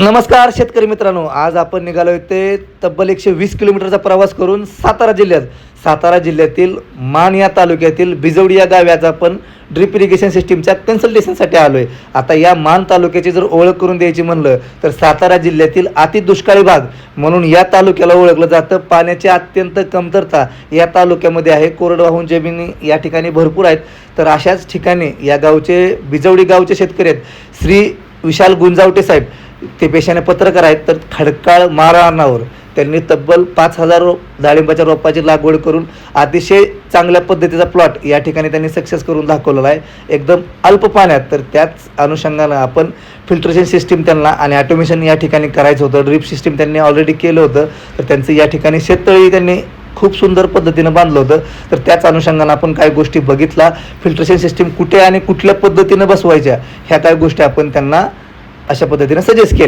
नमस्कार शेतकरी मित्रांनो आज आपण निघालो ते तब्बल एकशे वीस किलोमीटरचा प्रवास करून सातारा जिल्ह्यात. सातारा जिल्ह्यातील मान या तालुक्यातील बिजवडी या गाव्याचा आपण ड्रिप इरिगेशन सिस्टीमच्या कन्सल्टेशनसाठी आलो आहे आता या मान तालुक्याची जर ओळख करून द्यायची म्हणलं तर सातारा जिल्ह्यातील अति दुष्काळी भाग म्हणून या तालुक्याला ओळखलं जातं. पाण्याची अत्यंत कमतरता या तालुक्यामध्ये आहे. कोरडवाहून जमिनी या ठिकाणी भरपूर आहेत. तर अशाच ठिकाणी या गावचे बिजवडी गावचे शेतकरी आहेत. श्री विशाल गुंजावटे साहेब ते पेशाने पत्रकार आहेत तर खडकाळ मारणावर त्यांनी तब्बल पाच हजार रो डाळिंबाच्या रोपाची लागवड करून अतिशय चांगल्या पद्धतीचा प्लॉट या ठिकाणी त्यांनी सक्सेस करून दाखवलेला आहे. एकदम अल्प पाण्यात तर त्याच अनुषंगानं आपण फिल्ट्रेशन सिस्टीम त्यांना आणि ॲटोमेशन या ठिकाणी करायचं होतं. ड्रीप सिस्टीम त्यांनी ऑलरेडी केलं होतं तर त्यांचं या ठिकाणी शेततळी त्यांनी खूप सुंदर पद्धतीनं बांधलं होतं. तर त्याच अनुषंगानं आपण काही गोष्टी बघितला फिल्ट्रेशन सिस्टीम कुठे आणि कुठल्या पद्धतीनं बसवायच्या ह्या काही गोष्टी आपण त्यांना अशा पद्धतीनं सजेस्ट केल्या